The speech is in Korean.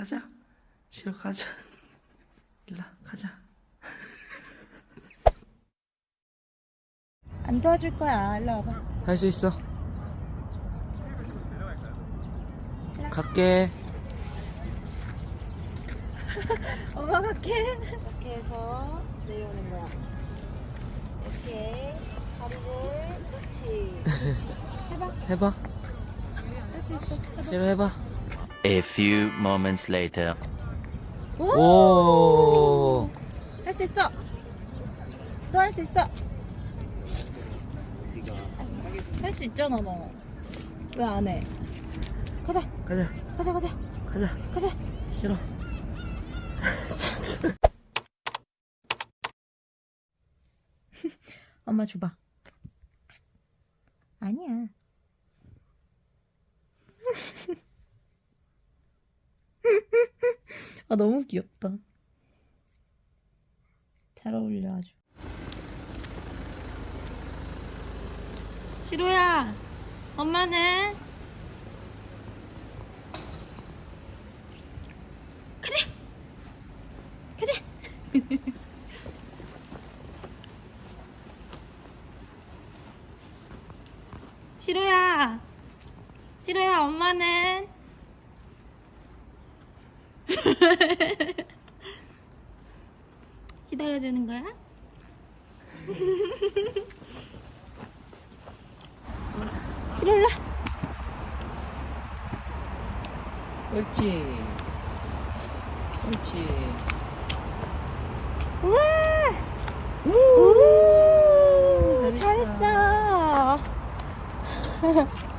가자. 싫어 가자. 일라 가자. 안 도와줄 거야. 일로 와봐. 할 수 있어. 갈게. 엄마 갈게. 이렇게 해서 내려오는 거야. 이렇게 다리를 그렇지. 해봐. 해봐. 할 수 있어. 해봐. 싫어 해봐. A few moments later. 오. 할 수 있어. 너 할 수 있어. 할 수 있잖아 너. 왜 안 해? 가자. 가자. 가자 가자. 가자. 가자. 싫어. 엄마 줘봐. 아니야. 아 너무 귀엽다. 잘 어울려 아주. 시로야, 엄마는 가자, 가자. 시로야, 시로야, 엄마는 기다려주는 거야? 시로야. 옳지. 옳지. 우와! 우! 잘했어.